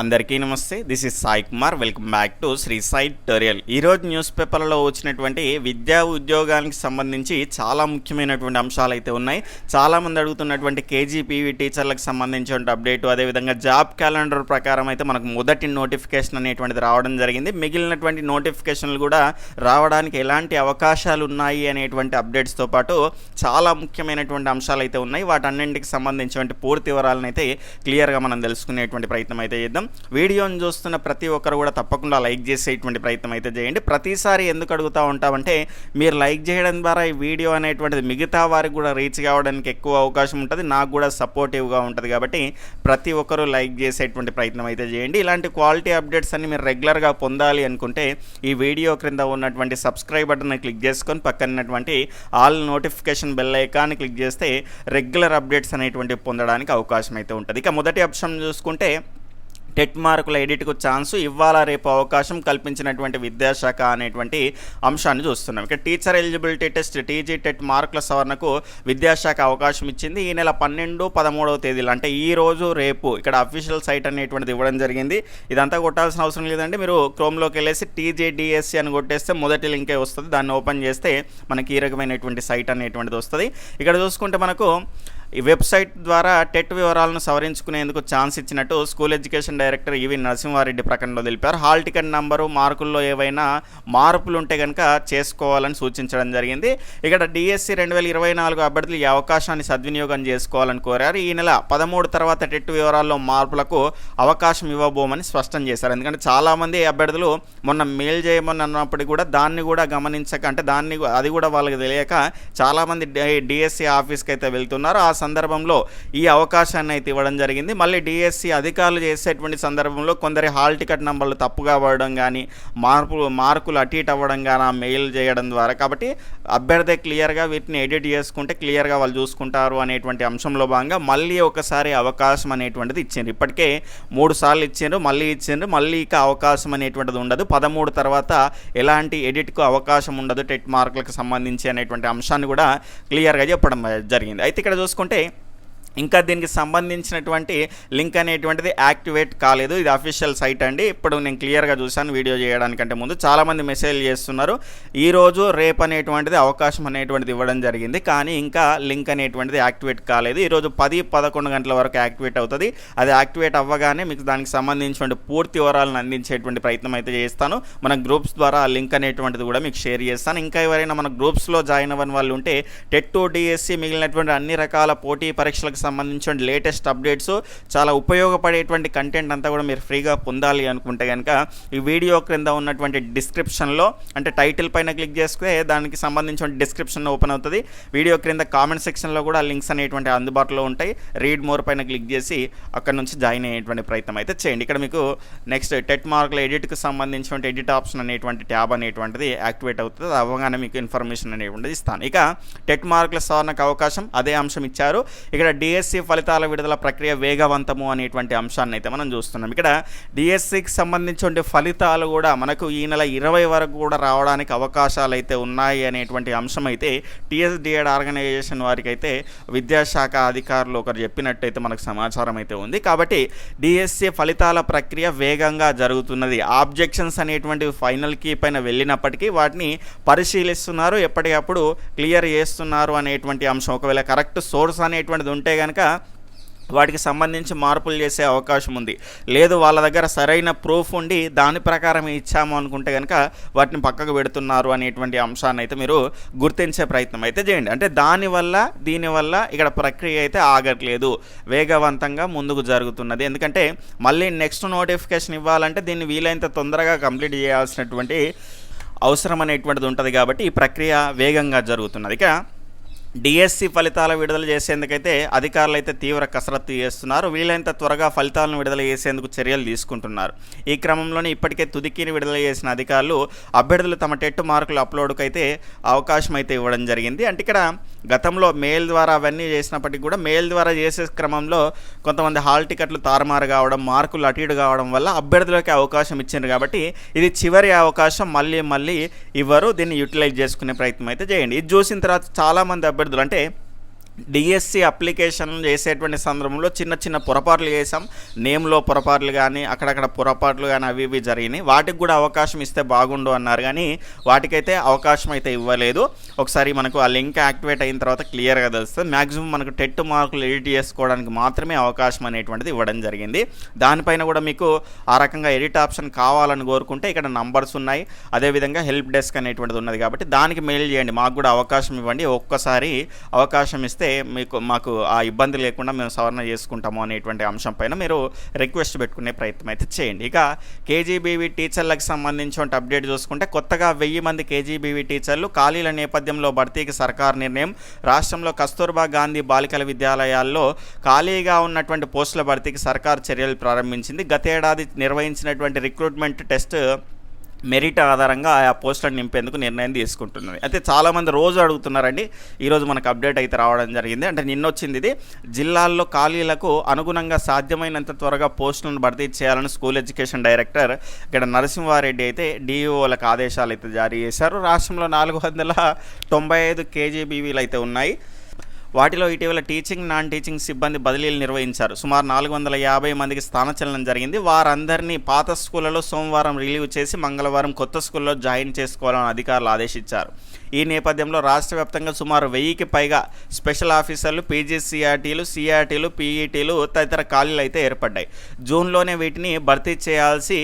అందరికీ నమస్తే. This is Sai Kumar welcome back to Shri Sai టోరియల్ ఈరోజు న్యూస్ పేపర్లో వచ్చినటువంటి విద్యా ఉద్యోగానికి సంబంధించి చాలా ముఖ్యమైనటువంటి అంశాలు అయితే ఉన్నాయి. చాలామంది అడుగుతున్నటువంటి కేజీపీవీ టీచర్లకు సంబంధించిన అప్డేట్ అదేవిధంగా జాబ్ క్యాలెండర్ ప్రకారం అయితే మనకు మొదటి నోటిఫికేషన్ అనేటువంటిది రావడం జరిగింది. మిగిలినటువంటి నోటిఫికేషన్లు కూడా రావడానికి ఎలాంటి అవకాశాలు ఉన్నాయి అనేటువంటి అప్డేట్స్తో పాటు చాలా ముఖ్యమైనటువంటి అంశాలు అయితే ఉన్నాయి. వాటన్నింటికి సంబంధించినటువంటి పూర్తి వివరాలను అయితే క్లియర్గా మనం తెలుసుకునేటువంటి ప్రయత్నం అయితే చేద్దాం. వీడియోని చూస్తున్న ప్రతి ఒక్కరు కూడా తప్పకుండా లైక్ చేసేటువంటి ప్రయత్నం అయితే చేయండి. ప్రతిసారి ఎందుకు అడుగుతూ ఉంటామంటే మీరు లైక్ చేయడం ద్వారా ఈ వీడియో అనేటువంటిది మిగతా వారికి కూడా రీచ్ కావడానికి ఎక్కువ అవకాశం ఉంటుంది. నాకు కూడా సపోర్టివ్గా ఉంటుంది కాబట్టి ప్రతి ఒక్కరూ లైక్ చేసేటువంటి ప్రయత్నం అయితే చేయండి. ఇలాంటి క్వాలిటీ అప్డేట్స్ అన్ని మీరు రెగ్యులర్గా పొందాలి అనుకుంటే ఈ వీడియో క్రింద ఉన్నటువంటి సబ్స్క్రైబ్ బటన్ క్లిక్ చేసుకొని పక్కనటువంటి all notification bell icon click చేస్తే రెగ్యులర్ అప్డేట్స్ అనేటువంటి పొందడానికి అవకాశం అయితే ఉంటుంది. ఇక మొదటి అంశం చూసుకుంటే టెట్ మార్కుల ఎడిట్కు ఛాన్స్ ఇవ్వాలా రేపు అవకాశం కల్పించినటువంటి విద్యాశాఖ అనేటువంటి అంశాన్ని చూస్తున్నాం. ఇక teacher eligibility test TG TET మార్కుల సవరణకు విద్యాశాఖ అవకాశం ఇచ్చింది. ఈ నెల పన్నెండు పదమూడవ తేదీలు అంటే ఈ రోజు రేపు ఇక్కడ అఫీషియల్ సైట్ అనేటువంటిది ఇవ్వడం జరిగింది. ఇదంతా కొట్టాల్సిన అవసరం లేదండి. మీరు క్రోమ్లోకి వెళ్ళేసి టీజేడిఎస్సి అని కొట్టేస్తే మొదటి లింకే వస్తుంది. దాన్ని ఓపెన్ చేస్తే మనకి ఈ రకమైనటువంటి సైట్ అనేటువంటిది వస్తుంది. ఇక్కడ చూసుకుంటే మనకు ఈ వెబ్సైట్ ద్వారా టెట్ వివరాలను సవరించుకునేందుకు ఛాన్స్ ఇచ్చినట్టు school education director E V Narasimha Reddy ప్రకటనలో తెలిపారు. హాల్ టికెట్ నంబరు మార్కుల్లో ఏవైనా మార్పులు ఉంటే కనుక చేసుకోవాలని సూచించడం జరిగింది. ఇక్కడ డిఎస్సి రెండు వేల ఇరవై నాలుగు అభ్యర్థులు ఈ అవకాశాన్ని సద్వినియోగం చేసుకోవాలని కోరారు. ఈ నెల పదమూడు తర్వాత టెట్ వివరాల్లో మార్పులకు అవకాశం ఇవ్వబోమని స్పష్టం చేశారు. ఎందుకంటే చాలామంది అభ్యర్థులు మొన్న మెయిల్ చేయమని అన్నప్పటికీ కూడా దాన్ని కూడా గమనించక అంటే దాన్ని అది కూడా వాళ్ళకి తెలియక చాలామంది డిఎస్సి ఆఫీస్కి అయితే వెళ్తున్నారు. ఆ సందర్భంలో ఈ అవకాశాన్ని అయితే ఇవ్వడం జరిగింది. మళ్ళీ డిఎస్సి అధికారులు చేసేటువంటి సందర్భంలో కొందరి హాల్ టికెట్ నంబర్లు తప్పుగా అవ్వడం కానీ మార్పులు మార్కులు అటు ఇటు అవ్వడం కానీ మెయిల్ చేయడం ద్వారా. కాబట్టి అభ్యర్థి క్లియర్గా వీటిని ఎడిట్ చేసుకుంటే క్లియర్గా వాళ్ళు చూసుకుంటారు అనేటువంటి అంశంలో భాగంగా మళ్ళీ ఒకసారి అవకాశం అనేటువంటిది ఇచ్చిండ్రు. ఇప్పటికే మూడు సార్లు ఇచ్చిండ్రు మళ్ళీ ఇచ్చిండ్రు మళ్ళీ ఇక అవకాశం అనేటువంటిది ఉండదు. పదమూడు తర్వాత ఎలాంటి ఎడిట్కు అవకాశం ఉండదు టెట్ మార్కులకు సంబంధించి అనేటువంటి అంశాన్ని కూడా క్లియర్గా చెప్పడం జరిగింది. అయితే ఇక్కడ చూసుకుంటే ఉంటే ఇంకా దీనికి సంబంధించినటువంటి లింక్ అనేటువంటిది యాక్టివేట్ కాలేదు. ఇది అఫీషియల్ సైట్ అండి. ఇప్పుడు నేను క్లియర్గా చూశాను వీడియో చేయడానికంటే ముందు. చాలామంది మెసేజ్ చేస్తున్నారు. ఈరోజు రేపు అనేటువంటిది అవకాశం అనేటువంటిది ఇవ్వడం జరిగింది. కానీ ఇంకా లింక్ అనేటువంటిది యాక్టివేట్ కాలేదు. ఈరోజు పది పదకొండు గంటల వరకు యాక్టివేట్ అవుతుంది. అది యాక్టివేట్ అవ్వగానే మీకు దానికి సంబంధించినటువంటి పూర్తి వివరాలను అందించేటువంటి ప్రయత్నం అయితే చేస్తాను. మన గ్రూప్స్ ద్వారా ఆ లింక్ అనేటువంటిది కూడా మీకు షేర్ చేస్తాను. ఇంకా ఎవరైనా మన గ్రూప్స్లో జాయిన్ అవ్వని వాళ్ళు ఉంటే టెట్ టు డిఎస్సి e మిగిలినటువంటి అన్ని రకాల పోటీ పరీక్షలకు సంబంధించిన లేటెస్ట్ అప్డేట్స్ చాలా ఉపయోగపడేటువంటి కంటెంట్ అంతా కూడా మీరు ఫ్రీగా పొందాలి అనుకుంటే కనుక ఈ వీడియో క్రింద ఉన్నటువంటి డిస్క్రిప్షన్లో అంటే టైటిల్ పైన క్లిక్ చేస్తే దానికి సంబంధించిన డిస్క్రిప్షన్ ఓపెన్ అవుతుంది. వీడియో క్రింద కామెంట్ సెక్షన్లో కూడా లింక్స్ అనేటువంటి అందుబాటులో ఉంటాయి. రీడ్ మోర్ పైన క్లిక్ చేసి అక్కడ నుంచి జాయిన్ అయ్యేటువంటి ప్రయత్నం అయితే చేయండి. ఇక్కడ మీకు నెక్స్ట్ టెట్ మార్కుల ఎడిట్కి సంబంధించిన ఎడిట్ ఆప్షన్ అనేటువంటి ట్యాబ్ అనేటువంటిది యాక్టివేట్ అవుతుంది. అది మీకు ఇన్ఫర్మేషన్ అనేటువంటిది ఇస్తాను. ఇక టెట్ మార్కుల సవరణకు అవకాశం అదే అంశం ఇచ్చారు. ఇక్కడ డిఎస్సి ఫలితాల విడుదల ప్రక్రియ వేగవంతము అనేటువంటి అంశాన్ని అయితే మనం చూస్తున్నాం. ఇక్కడ డిఎస్సికి సంబంధించిన ఫలితాలు కూడా మనకు ఈ నెల ఇరవై వరకు కూడా రావడానికి అవకాశాలు అయితే ఉన్నాయి అనేటువంటి అంశం అయితే టీఎస్డిఎడ్ ఆర్గనైజేషన్ వారికి అయితే విద్యాశాఖ అధికారులు ఒకరు చెప్పినట్టయితే మనకు సమాచారం అయితే ఉంది. కాబట్టి డిఎస్సి ఫలితాల ప్రక్రియ వేగంగా జరుగుతున్నది. ఆబ్జెక్షన్స్ అనేటువంటి ఫైనల్ కీ పైన వెళ్ళినప్పటికీ వాటిని పరిశీలిస్తున్నారు. ఎప్పటికప్పుడు క్లియర్ చేస్తున్నారు అనేటువంటి అంశం. ఒకవేళ కరెక్ట్ సోర్స్ అనేటువంటిది ఉంటే కనుక వాటికి సంబంధించి మార్పులు చేసే అవకాశం ఉంది. లేదు వాళ్ళ దగ్గర సరైన ప్రూఫ్ ఉండి దాని ప్రకారం ఇచ్చాము అనుకుంటే కనుక వాటిని పక్కకు పెడుతున్నారు అనేటువంటి అంశాన్ని అయితే మీరు గుర్తించే ప్రయత్నం అయితే చేయండి. అంటే దానివల్ల దీనివల్ల ఇక్కడ ప్రక్రియ అయితే ఆగట్లేదు. వేగవంతంగా ముందుకు జరుగుతున్నది. ఎందుకంటే మళ్ళీ నెక్స్ట్ నోటిఫికేషన్ ఇవ్వాలంటే దీన్ని వీలైనంత తొందరగా కంప్లీట్ చేయాల్సినటువంటి అవసరం అనేటువంటిది ఉంటుంది కాబట్టి ఈ ప్రక్రియ వేగంగా జరుగుతున్నది. ఇక డిఎస్సి ఫలితాల విడుదల చేసేందుకైతే అధికారులు అయితే తీవ్ర కసరత్తు చేస్తున్నారు. వీలైనంత త్వరగా ఫలితాలను విడుదల చేసేందుకు చర్యలు తీసుకుంటున్నారు. ఈ క్రమంలోనే ఇప్పటికే తుదికిని విడుదల చేసిన అధికారులు అభ్యర్థులు తమ టెట్ మార్కులు అప్లోడ్కు అయితే అవకాశం అయితే ఇవ్వడం జరిగింది. అంటే ఇక్కడ గతంలో మెయిల్ ద్వారా అవన్నీ చేసినప్పటికీ కూడా మెయిల్ ద్వారా చేసే క్రమంలో కొంతమంది హాల్ టికెట్లు తారుమారు కావడం మార్కులు అటు ఇటు కావడం వల్ల అభ్యర్థులకి అవకాశం ఇచ్చింది కాబట్టి ఇది చివరి అవకాశం. మళ్ళీ మళ్ళీ ఇవ్వరు. దీన్ని యూటిలైజ్ చేసుకునే ప్రయత్నం అయితే చేయండి. ఇది చూసిన తర్వాత చాలామంది అభ్యర్థులు అంటే డిఎస్సి అప్లికేషన్ చేసేటువంటి సందర్భంలో చిన్న చిన్న పొరపాట్లు చేసాం నేమ్లో పొరపాట్లు కానీ అక్కడక్కడ పొరపాట్లు కానీ అవి ఇవి జరిగినాయి. వాటికి కూడా అవకాశం ఇస్తే బాగుండు అన్నారు. కానీ వాటికైతే అవకాశం అయితే ఇవ్వలేదు. ఒకసారి మనకు ఆ లింక్ యాక్టివేట్ అయిన తర్వాత క్లియర్గా తెలుస్తుంది. మ్యాక్సిమం మనకు టెట్ మార్కులు ఎడిట్ చేసుకోవడానికి మాత్రమే అవకాశం అనేటువంటిది ఇవ్వడం జరిగింది. దానిపైన కూడా మీకు ఆ రకంగా ఎడిట్ ఆప్షన్ కావాలని కోరుకుంటే ఇక్కడ నంబర్స్ ఉన్నాయి. అదేవిధంగా హెల్ప్ డెస్క్ అనేటువంటిది ఉన్నది కాబట్టి దానికి మెయిల్ చేయండి. మాకు కూడా అవకాశం ఇవ్వండి. ఒక్కసారి అవకాశం ఇస్తే మీకు మాకు ఆ ఇబ్బంది లేకుండా మేము సవరణ చేసుకుంటాము అనేటువంటి అంశం పైన మీరు రిక్వెస్ట్ పెట్టుకునే ప్రయత్నం అయితే చేయండి. ఇక కేజీబీవీ టీచర్లకు సంబంధించిన అప్డేట్ చూసుకుంటే కొత్తగా వెయ్యి మంది కేజీబీవీ టీచర్లు ఖాళీల నేపథ్యంలో భర్తీకి సర్కార్ నిర్ణయం. రాష్ట్రంలో కస్తూర్బా గాంధీ బాలికల విద్యాలయాల్లో ఖాళీగా ఉన్నటువంటి పోస్టుల భర్తీకి సర్కార్ చర్యలు ప్రారంభించింది. గతేడాది నిర్వహించినటువంటి రిక్రూట్మెంట్ టెస్ట్ మెరిట్ ఆధారంగా ఆయా పోస్టులను నింపేందుకు నిర్ణయం తీసుకుంటున్నది అయితే చాలామంది రోజు అడుగుతున్నారండి ఈరోజు మనకు అప్డేట్ అయితే రావడం జరిగింది. అంటే నిన్న వచ్చింది ఇది. జిల్లాల్లో ఖాళీలకు అనుగుణంగా సాధ్యమైనంత త్వరగా పోస్టులను భర్తీ చేయాలని స్కూల్ ఎడ్యుకేషన్ డైరెక్టర్ ఇక్కడ నరసింహారెడ్డి అయితే డిఈఓలకు ఆదేశాలు అయితే జారీ చేశారు. రాష్ట్రంలో నాలుగు వందల తొంభై ఐదు కేజీబీవీలు అయితే ఉన్నాయి. వాటిలో ఇటీవల టీచింగ్ నాన్ టీచింగ్ సిబ్బంది బదిలీలు నిర్వహించారు. సుమారు నాలుగు వందల యాభై మందికి స్థానచలనం జరిగింది. వారందరినీ పాత స్కూళ్ళలో సోమవారం రిలీవ్ చేసి మంగళవారం కొత్త స్కూల్లో జాయిన్ చేసుకోవాలని అధికారులు ఆదేశించారు. ఈ నేపథ్యంలో రాష్ట్ర వ్యాప్తంగా సుమారు వెయ్యికి పైగా స్పెషల్ ఆఫీసర్లు పీజీసీఆర్టీలు సిఆర్టీలు పీఈటీలు తదితర ఖాళీలు అయితే ఏర్పడ్డాయి. జూన్లోనే వీటిని భర్తీ చేయాల్సి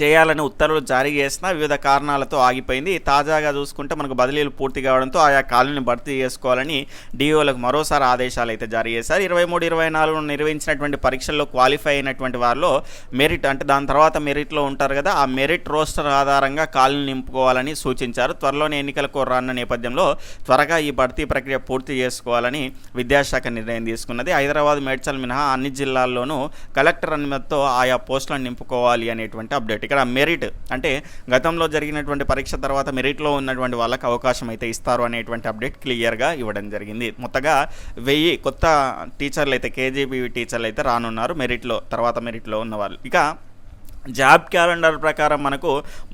చేయాలని ఉత్తర్వులు జారీ చేసినా వివిధ కారణాలతో ఆగిపోయింది. తాజాగా చూసుకుంటే మనకు బదిలీలు పూర్తి కావడంతో ఆయా ఖాళీని భర్తీ చేసుకోవాలని డిఓలకు మరోసారి ఆదేశాలు అయితే జారీ చేశారు. ఇరవై మూడు ఇరవై నాలుగు నిర్వహించినటువంటి పరీక్షల్లో క్వాలిఫై అయినటువంటి వారిలో మెరిట్ అంటే దాని తర్వాత మెరిట్లో ఉంటారు కదా ఆ మెరిట్ రోస్టర్ ఆధారంగా ఖాళీని నింపుకోవాలని సూచించారు. త్వరలోనే ఎన్నికలకు రాన్న నేపథ్యంలో త్వరగా ఈ భర్తీ ప్రక్రియ పూర్తి చేసుకోవాలని విద్యాశాఖ నిర్ణయం తీసుకున్నది. హైదరాబాద్ మేడ్చల్ మినహా అన్ని జిల్లాల్లోనూ కలెక్టర్ అనుమతితో ఆయా పోస్టులను నింపుకోవాలి అనేటువంటి అప్డేట్ ఇక్కడ మెరిట్ అంటే గతంలో జరిగినటువంటి పరీక్ష తర్వాత మెరిట్లో ఉన్నటువంటి వాళ్ళకి అవకాశం అయితే ఇస్తారు అనేటువంటి అప్డేట్ క్లియర్గా ఇవ్వడం జరిగింది. మొత్తగా వెయ్యి కొత్త టీచర్లు అయితే కేజీబీ టీచర్లు అయితే రానున్నారు మెరిట్లో తర్వాత మెరిట్లో ఉన్న వాళ్ళు. ఇక జాబ్ క్యాలెండర్ ప్రకారం మనకు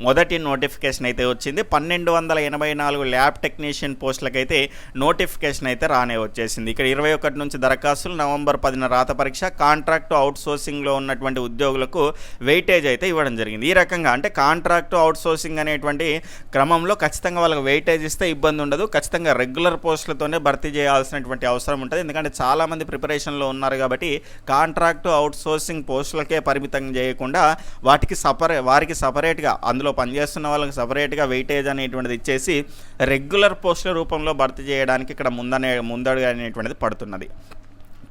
మొదటి నోటిఫికేషన్ అయితే వచ్చింది. పన్నెండు వందల ఎనభై నాలుగు ల్యాబ్ టెక్నీషియన్ పోస్టులకైతే నోటిఫికేషన్ అయితే రానే వచ్చేసింది. ఇక్కడ ఇరవై ఒకటి నుంచి దరఖాస్తులు నవంబర్ పదిన రాత పరీక్ష కాంట్రాక్టు అవుట్ సోర్సింగ్లో ఉన్నటువంటి ఉద్యోగులకు వెయిటేజ్ అయితే ఇవ్వడం జరిగింది. ఈ రకంగా అంటే కాంట్రాక్టు అవుట్ సోర్సింగ్ అనేటువంటి క్రమంలో ఖచ్చితంగా వాళ్ళకి వెయిటేజ్ ఇస్తే ఇబ్బంది ఉండదు. ఖచ్చితంగా రెగ్యులర్ పోస్టులతోనే భర్తీ చేయాల్సినటువంటి అవసరం ఉంటుంది. ఎందుకంటే చాలామంది ప్రిపరేషన్లో ఉన్నారు కాబట్టి కాంట్రాక్టు అవుట్ సోర్సింగ్ పోస్టులకే పరిమితం చేయకుండా వాటికి సపరే వారికి సపరేట్గా అందులో పనిచేస్తున్న వాళ్ళకి సపరేట్గా వెయిటేజ్ అనేటువంటిది ఇచ్చేసి రెగ్యులర్ పోస్టుల రూపంలో భర్తీ చేయడానికి ఇక్కడ ముందనే ముందడుగు అనేటువంటిది పడుతున్నది.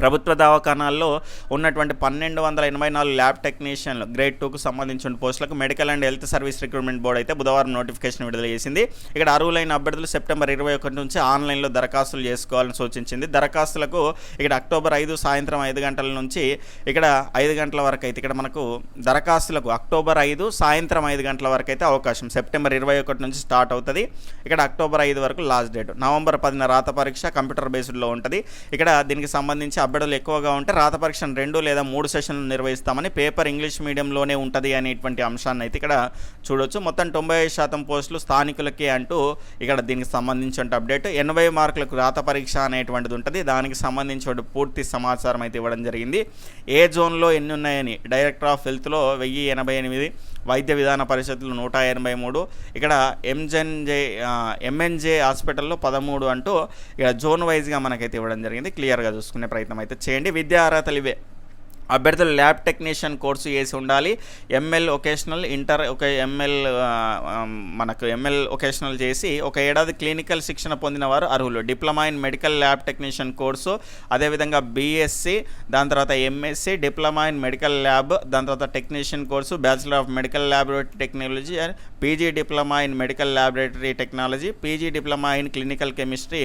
ప్రభుత్వ దవాఖానాల్లో ఉన్నటువంటి పన్నెండు వందల ఎనభై నాలుగు ల్యాబ్ టెక్నీషియన్లు గ్రేడ్ టూకు సంబంధించిన పోస్టులకు medical and health service recruitment board అయితే బుధవారం నోటిఫికేషన్ విడుదల చేసింది. ఇక్కడ అర్హులైన అభ్యర్థులు సెప్టెంబర్ ఇరవై ఒకటి నుంచి ఆన్లైన్లో దరఖాస్తులు చేసుకోవాలని సూచించింది. దరఖాస్తులకు ఇక్కడ అక్టోబర్ ఐదు సాయంత్రం ఐదు గంటల నుంచి ఇక్కడ ఐదు గంటల వరకు అయితే ఇక్కడ మనకు దరఖాస్తులకు అక్టోబర్ ఐదు సాయంత్రం ఐదు గంటల వరకు అయితే అవకాశం. సెప్టెంబర్ ఇరవై ఒకటి నుంచి స్టార్ట్ అవుతుంది. ఇక్కడ అక్టోబర్ ఐదు వరకు లాస్ట్ డేట్. నవంబర్ పదిన రాత పరీక్ష కంప్యూటర్ బేస్డ్లో ఉంటుంది. ఇక్కడ దీనికి సంబంధించి సభ్యులు ఎక్కువగా ఉంటే రాత పరీక్షను రెండు లేదా మూడు సెషన్లు నిర్వహిస్తామని పేపర్ ఇంగ్లీష్ మీడియంలోనే ఉంటుంది అనేటువంటి అంశాన్ని అయితే ఇక్కడ చూడొచ్చు. మొత్తం తొంభై ఐదు శాతం పోస్టులు స్థానికులకే అంటూ ఇక్కడ దీనికి సంబంధించిన అప్డేట్. ఎనభై మార్కులకు రాత పరీక్ష అనేటువంటిది ఉంటుంది. దానికి సంబంధించిన పూర్తి సమాచారం అయితే ఇవ్వడం జరిగింది. ఏ జోన్లో ఎన్ని ఉన్నాయని డైరెక్టర్ ఆఫ్ హెల్త్లో వెయ్యి ఎనభై ఎనిమిది వైద్య విధాన పరిషత్తులు నూట ఎనభై మూడు. ఇక్కడ ఎంజెన్జే ఎంఎన్జే హాస్పిటల్లో పదమూడు అంటూ ఇక్కడ జోన్ వైజ్గా మనకైతే ఇవ్వడం జరిగింది. క్లియర్గా చూసుకునే ప్రయత్నం అయితే చేయండి. విద్యా అర్హతలు ఇవే. అభ్యర్థులు ల్యాబ్ టెక్నీషియన్ కోర్సు చేసి ఉండాలి. ఎంఎల్ ఒకేషనల్ ఇంటర్ ఒక ఎంఎల్ మనకు ఎంఎల్ ఒకేషనల్ చేసి ఒక ఏడాది క్లినికల్ శిక్షణ పొందిన వారు అర్హులు. Diploma in medical lab technician course అదేవిధంగా బీఎస్సీ దాని తర్వాత MSc diploma in medical lab దాని తర్వాత technician course bachelor of medical laboratory technology PG diploma in medical laboratory technology PG diploma in clinical chemistry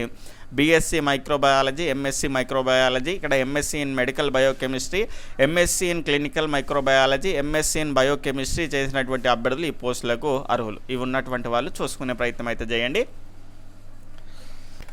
BSc microbiology MSc microbiology ఇక్కడ MSc in medical biochemistry MSc in clinical microbiology MSc in biochemistry చేసినటువంటి అభ్యర్థులు ఈ పోస్టులకు అర్హులు. ఇవి ఉన్నటువంటి వాళ్ళు చూసుకునే ప్రయత్నం అయితే చేయండి.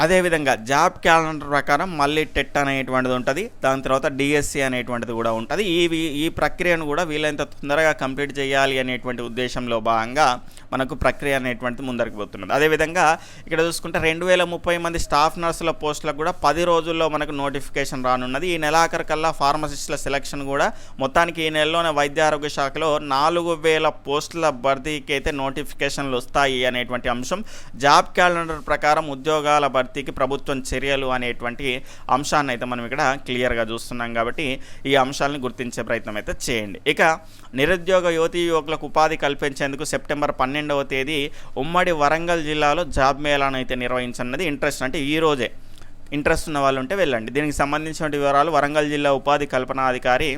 అదేవిధంగా జాబ్ క్యాలెండర్ ప్రకారం మళ్ళీ టెట్ అనేటువంటిది ఉంటుంది దాని తర్వాత డిఎస్సి అనేటువంటిది కూడా ఉంటుంది. ఈ ఈ ప్రక్రియను కూడా వీలైనంత తొందరగా కంప్లీట్ చేయాలి అనేటువంటి ఉద్దేశంలో భాగంగా మనకు ప్రక్రియ అనేటువంటిది ముందరికి పోతున్నది. అదేవిధంగా ఇక్కడ చూసుకుంటే రెండు వేల ముప్పై మంది స్టాఫ్ నర్సుల పోస్టులకు కూడా పది రోజుల్లో మనకు నోటిఫికేషన్ రానున్నది. ఈ నెలాఖరు కల్లా ఫార్మసిస్టుల సెలక్షన్ కూడా మొత్తానికి ఈ నెలలోనే వైద్య ఆరోగ్య శాఖలో నాలుగు వేల పోస్టుల భర్తీకి అయితే నోటిఫికేషన్లు వస్తాయి అనేటువంటి అంశం. జాబ్ క్యాలెండర్ ప్రకారం ఉద్యోగాల భర్తీకి ప్రభుత్వం చర్యలు అనేటువంటి అంశాన్ని అయితే మనం ఇక్కడ క్లియర్గా చూస్తున్నాం కాబట్టి ఈ అంశాలను గుర్తించే ప్రయత్నం అయితే చేయండి. ఇక నిరుద్యోగ యువతి యువకులకు ఉపాధి కల్పించేందుకు సెప్టెంబర్ పన్నెండవ తేదీ ఉమ్మడి వరంగల్ జిల్లాలో జాబ్ మేళాను అయితే నిర్వహించనున్నది. ఇంట్రెస్ట్ అంటే ఈ రోజే. ఇంట్రెస్ట్ ఉన్న వాళ్ళు ఉంటే వెళ్ళండి. దీనికి సంబంధించిన వివరాలు వరంగల్ జిల్లా ఉపాధి కల్పనాధికారి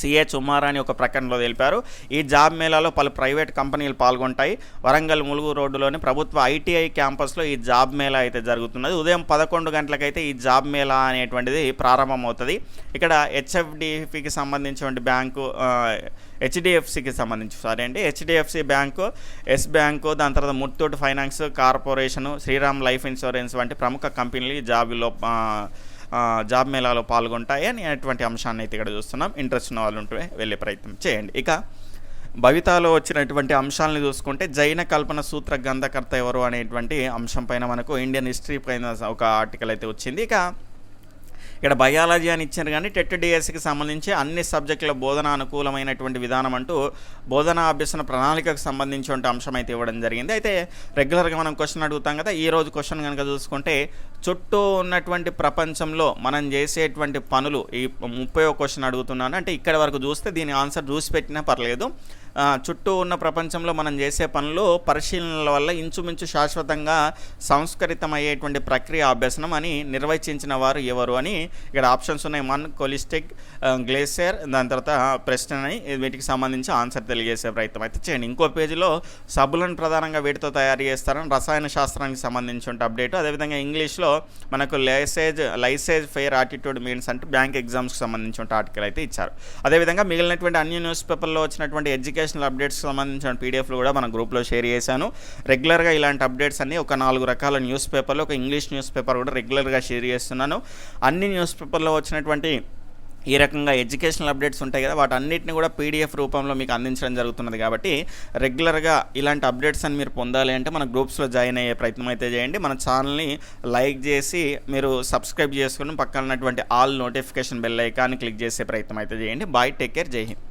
సిహెచ్ ఉమారా అని ఒక ప్రకటనలో తెలిపారు. ఈ జాబ్ మేళాలో పలు ప్రైవేట్ కంపెనీలు పాల్గొంటాయి. వరంగల్ ములుగు రోడ్డులోని ప్రభుత్వ ఐటీఐ క్యాంపస్లో ఈ జాబ్ మేళా అయితే జరుగుతున్నది. ఉదయం పదకొండు గంటలకైతే ఈ జాబ్ మేళా అనేటువంటిది ప్రారంభమవుతుంది. ఇక్కడ హెచ్ఎఫ్డిపికి సంబంధించినటువంటి బ్యాంకు హెచ్డిఎఫ్సికి సంబంధించి సారీ అండి హెచ్డిఎఫ్సి బ్యాంకు ఎస్ బ్యాంకు దాని తర్వాత Muthoot finance corporation Shriram life insurance వంటి ప్రముఖ కంపెనీలు ఈ జాబ్లో జాబ్ మేళాలో పాల్గొంటాయి అనేటువంటి అంశాన్ని అయితే ఇక్కడ చూస్తున్నాం. ఇంట్రెస్ట్ ఉన్న వాళ్ళు ఉంటే వెళ్ళే ప్రయత్నం చేయండి. ఇక భవితాలో వచ్చినటువంటి అంశాలను చూసుకుంటే జైన కల్పన సూత్ర గ్రంథకర్త ఎవరు అనేటువంటి అంశం పైన మనకు ఇండియన్ హిస్టరీ పైన ఒక ఆర్టికల్ అయితే వచ్చింది. ఇక ఇక్కడ బయాలజీ అని ఇచ్చారు కానీ టెట్ డిఎస్సికి సంబంధించి అన్ని సబ్జెక్టుల బోధన అనుకూలమైనటువంటి విధానం అంటూ బోధనా అభ్యసన ప్రణాళికకు సంబంధించిన అంశం అయితే ఇవ్వడం జరిగింది. అయితే రెగ్యులర్గా మనం క్వశ్చన్ అడుగుతాం కదా ఈ రోజు క్వశ్చన్ కనుక చూసుకుంటే చుట్టూ ఉన్నటువంటి ప్రపంచంలో మనం చేసేటువంటి పనులు ఈ ముప్పై క్వశ్చన్ అడుగుతున్నాను. అంటే ఇక్కడ వరకు చూస్తే దీని ఆన్సర్ చూసి పెట్టినా పర్లేదు. చుట్టూ ఉన్న ప్రపంచంలో మనం చేసే పనులు పరిశీలనల వల్ల ఇంచుమించు శాశ్వతంగా సంస్కరితమయ్యేటువంటి ప్రక్రియ అభ్యసనం అని నిర్వచించిన వారు ఎవరు అని ఇక్కడ ఆప్షన్స్ ఉన్నాయి. మన్ కొలిస్టిక్ గ్లేసియర్ దాని తర్వాత ప్రెస్టన్ అని వీటికి సంబంధించి ఆన్సర్ తెలియజేసే ప్రయత్నం అయితే చేయండి. ఇంకో పేజీలో సబ్బులను ప్రధానంగా వీటితో తయారు చేస్తారని రసాయన శాస్త్రానికి సంబంధించి ఉంటే అప్డేట్ అదేవిధంగా ఇంగ్లీష్లో మనకు laissez laissez faire attitude means అంటే బ్యాంక్ ఎగ్జామ్స్కి సంబంధించిన ఆర్టికల్ అయితే ఇచ్చారు. అదేవిధంగా మిగిలినటువంటి అన్ని న్యూస్ పేపర్లో వచ్చినటువంటి ఎడ్యుకేషన్ ఎడ్యుకేషనల్ అప్డేట్స్ సంబంధించిన పీడిఎఫ్లు కూడా మన గ్రూప్లో షేర్ చేశాను. రెగ్యులర్గా ఇలాంటి అప్డేట్స్ అన్ని ఒక నాలుగు రకాల న్యూస్ పేపర్లు ఒక ఇంగ్లీష్ న్యూస్ పేపర్ కూడా రెగ్యులర్గా షేర్ చేస్తున్నాను. అన్ని న్యూస్ పేపర్లో వచ్చినటువంటి ఈ రకంగా ఎడ్యుకేషనల్ అప్డేట్స్ ఉంటాయి కదా వాటన్నిటిని కూడా పీడిఎఫ్ రూపంలో మీకు అందించడం జరుగుతున్నది కాబట్టి రెగ్యులర్గా ఇలాంటి అప్డేట్స్ అని మీరు పొందాలి అంటే మన గ్రూప్స్లో జాయిన్ అయ్యే ప్రయత్నం అయితే చేయండి. మన ఛానల్ని లైక్ చేసి మీరు సబ్స్క్రైబ్ చేసుకుని పక్కన ఉన్నటువంటి ఆల్ నోటిఫికేషన్ బెల్ ఐకాన్ని క్లిక్ చేసే ప్రయత్నం అయితే చేయండి. బాయ్ టేక్ కేర్ జై హింద్.